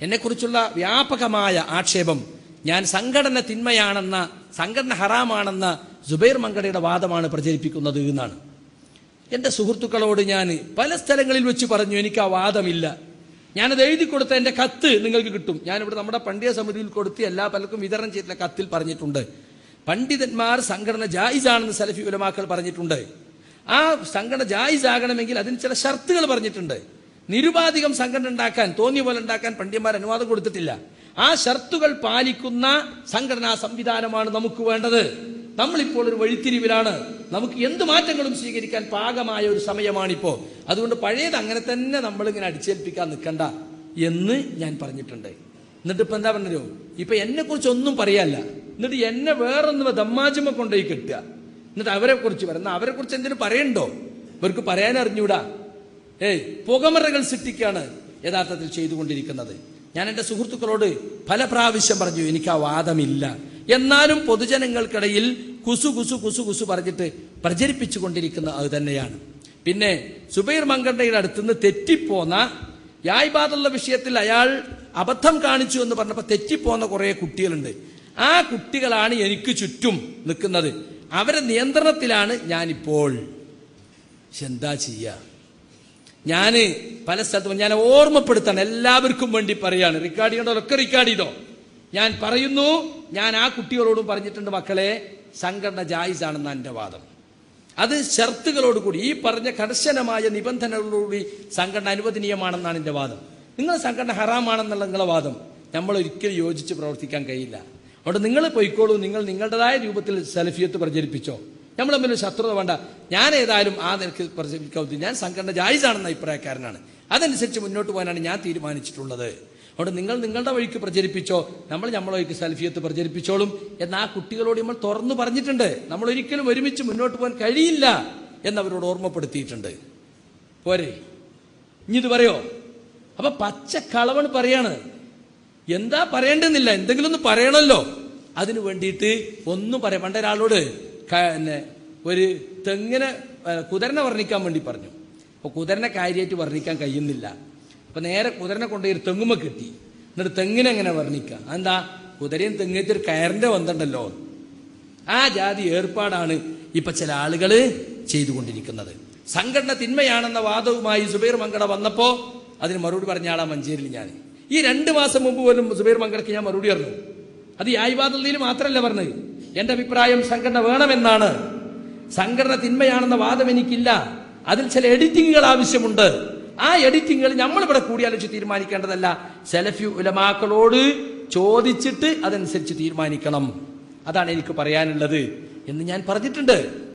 എന്നെക്കുറിച്ചുള്ള വ്യാപകമായ ആക്ഷേപം ഞാൻ സംഘടന തിന്മയാണെന്ന സംഘടന ഹറാമാണെന്ന ജുബൈർ മങ്കടയുടെ വാദമാണ് പ്രചരിപ്പിക്കുന്നത് എന്നാണ്. എന്റെ സുഹൃത്തുക്കളോട് ഞാൻ പല സ്ഥലങ്ങളിൽ വെച്ച് പറഞ്ഞു എനിക്ക് ആ വാദമില്ല. ഞാനത് എഴുതി കൊടുത്ത എന്റെ കത്ത് നിങ്ങൾക്ക് കിട്ടും. ഞാനിവിടെ നമ്മുടെ പണ്ഡിത സമിതിയിൽ കൊടുത്ത് എല്ലാ പലർക്കും വിതരണം ചെയ്തിട്ടുള്ള കത്തിൽ പറഞ്ഞിട്ടുണ്ട്. പണ്ഡിതന്മാർ സംഘടന ജായിസാണെന്ന് സലഫി ഉലമാക്കൾ പറഞ്ഞിട്ടുണ്ട്. ആ സംഘടന ജായിസ് ആകണമെങ്കിൽ അതിന് ചില ഷർത്തുകൾ പറഞ്ഞിട്ടുണ്ട്. നിരുപാധികം സംഘടന ഉണ്ടാക്കാൻ തോന്നിയ പോലെ ഉണ്ടാക്കാൻ പണ്ഡിതന്മാർ അനുവാദം കൊടുത്തിട്ടില്ല. ആ ഷർത്തുകൾ പാലിക്കുന്ന സംഘടനാ സംവിധാനമാണ് നമുക്ക് വേണ്ടത്. നമ്മളിപ്പോൾ ഒരു വഴിത്തിരിവിലാണ്. നമുക്ക് എന്ത് മാറ്റങ്ങളും സ്വീകരിക്കാൻ പാകമായ ഒരു സമയമാണിപ്പോ. അതുകൊണ്ട് പഴയത് അങ്ങനെ തന്നെ നമ്മളിങ്ങനെ അടിച്ചേൽപ്പിക്കാൻ നിൽക്കണ്ട എന്ന് ഞാൻ പറഞ്ഞിട്ടുണ്ട്. എന്നിട്ട് ഇപ്പൊ എന്താ പറഞ്ഞോ ഇപ്പൊ എന്നെ കുറിച്ച് ഒന്നും പറയാല്ല. എന്നിട്ട് എന്നെ വേറൊന്ന് ദമ്മാജുമ കൊണ്ടുപോയി കെട്ടുക. എന്നിട്ട് അവരെ കുറിച്ച് പറയുന്ന അവരെ കുറിച്ച് എന്തിനു പറയണ്ടോ? ഇവർക്ക് പറയാൻ അറിഞ്ഞൂടാ ഏയ് പുകമറകൾ സൃഷ്ടിക്കുകയാണ് യഥാർത്ഥത്തിൽ ചെയ്തുകൊണ്ടിരിക്കുന്നത്. ഞാൻ എന്റെ സുഹൃത്തുക്കളോട് പല പ്രാവശ്യം പറഞ്ഞു എനിക്ക് ആ വാദമില്ല. എന്നാലും പൊതുജനങ്ങൾക്കിടയിൽ കുസു കുസു കുസു കുസു പറഞ്ഞിട്ട് പ്രചരിപ്പിച്ചു കൊണ്ടിരിക്കുന്ന അത് തന്നെയാണ്. പിന്നെ സുബൈർ മങ്കണ്ടയുടെ അടുത്തുനിന്ന് തെറ്റിപ്പോന്ന യായ്പാതുള്ള വിഷയത്തിൽ അയാൾ അബദ്ധം കാണിച്ചു എന്ന് പറഞ്ഞപ്പോൾ തെറ്റിപ്പോന്ന കുറേ കുട്ടികളുണ്ട്. ആ കുട്ടികളാണ് എനിക്ക് ചുറ്റും നിൽക്കുന്നത്. അവരെ നിയന്ത്രണത്തിലാണ് ഞാനിപ്പോൾ. എന്താ ചെയ്യുക ഞാൻ പല സ്ഥലത്തും ഞാൻ ഓർമ്മപ്പെടുത്താണ് എല്ലാവർക്കും വേണ്ടി പറയാണ്. റെക്കോർഡ് ചെയ്യേണ്ടതൊക്കെ റെക്കോർഡ് ചെയ്തോ? ഞാൻ പറയുന്നു ഞാൻ ആ കുട്ടികളോടും പറഞ്ഞിട്ടുണ്ട് മക്കളെ സംഘടന ജായിസാണെന്ന എന്റെ വാദം. അത് ഷർത്തുകളോടുകൂടി ഈ പറഞ്ഞ കർശനമായ നിബന്ധനകളോടുകൂടി സംഘടന അനുവദനീയമാണെന്നാണ് എന്റെ വാദം. നിങ്ങൾ സംഘടന ഹറാമാണെന്നുള്ള നിങ്ങളുടെ വാദം നമ്മൾ ഒരിക്കലും യോജിച്ച് പ്രവർത്തിക്കാൻ കഴിയില്ല. അതുകൊണ്ട് നിങ്ങൾ പൊയ്ക്കോളൂ നിങ്ങൾ നിങ്ങളുടേതായ രൂപത്തിൽ സെൽഫിയത്ത് പ്രചരിപ്പിച്ചോ. നമ്മൾ തമ്മിൽ ശത്രുത വേണ്ട. ഞാൻ ഏതായാലും ആ നിലയ്ക്ക് പ്രചരിപ്പിക്കാവുന്നത് ഞാൻ സംഘടന ജായിസാണെന്ന അഭിപ്രായക്കാരനാണ്. അതനുസരിച്ച് മുന്നോട്ട് പോകാനാണ് ഞാൻ തീരുമാനിച്ചിട്ടുള്ളത്. അതുകൊണ്ട് നിങ്ങൾ നിങ്ങളുടെ വഴിക്ക് പ്രചരിപ്പിച്ചോ നമ്മൾ നമ്മളെ വഴിക്ക് സെൽഫിയത്ത് പ്രചരിപ്പിച്ചോളും എന്ന് ആ കുട്ടികളോട് നമ്മൾ തുറന്നു പറഞ്ഞിട്ടുണ്ട്. നമ്മൾ ഒരിക്കലും ഒരുമിച്ച് മുന്നോട്ട് പോകാൻ കഴിയില്ല എന്നവരോട് ഓർമ്മപ്പെടുത്തിയിട്ടുണ്ട്. പോരെ. ഇനി ഇത് പറയോ? അപ്പൊ പച്ച കളവണ് പറയാണ്. എന്താ പറയേണ്ടെന്നില്ല എന്തെങ്കിലും ഒന്ന് പറയണമല്ലോ അതിനു വേണ്ടിയിട്ട് ഒന്നും പറയാം പണ്ട ഒരാളോട് ക- പിന്നെ ഒരു തെങ്ങിനെ കുതിരനെ വർണിക്കാൻ വേണ്ടി പറഞ്ഞു. അപ്പോൾ കുതിരനെ കാര്യമായിട്ട് വർണിക്കാൻ കഴിയുന്നില്ല. അപ്പൊ നേരെ കുതിരനെ കൊണ്ടുപോയി ഒരു തെങ്ങുമ്മ കിട്ടി. എന്നിട്ട് തെങ്ങിനെ എങ്ങനെ വർണിക്കാം? എന്താ കുതിരയും തെങ്ങേറ്റ് ഒരു കയറിന്റെ വന്നിട്ടുണ്ടല്ലോ ആ ജാതി ഏർപ്പാടാണ് ഇപ്പൊ ചില ആളുകൾ ചെയ്തുകൊണ്ടിരിക്കുന്നത്. സംഘടന തിന്മയാണെന്ന വാദവുമായി സുബൈർ മങ്കട വന്നപ്പോൾ അതിന് മറുപടി പറഞ്ഞ ആളാ മഞ്ചേരിയിൽ ഞാൻ ഈ രണ്ട് മാസം മുമ്പ് പോലും സുബൈർ മങ്കടക്ക് ഞാൻ മറുപടി പറഞ്ഞു. അത് ഈ ആയിവാദത്തിൽ മാത്രമല്ല പറഞ്ഞത്. എന്റെ അഭിപ്രായം സംഘടന വേണമെന്നാണ്. സംഘടന തിന്മയാണെന്ന വാദം എനിക്കില്ല. അതിൽ ചില എഡിറ്റിങ്ങുകൾ ആവശ്യമുണ്ട്. ആ എഡിറ്റിങ്ങുകൾ നമ്മളിവിടെ കൂടിയാലോചിച്ച് തീരുമാനിക്കേണ്ടതല്ല. സെലഫി ഉലമാക്കളോട് ചോദിച്ചിട്ട് അതനുസരിച്ച് തീരുമാനിക്കണം. അതാണ് എനിക്ക് പറയാനുള്ളത് എന്ന് ഞാൻ പറഞ്ഞിട്ടുണ്ട്.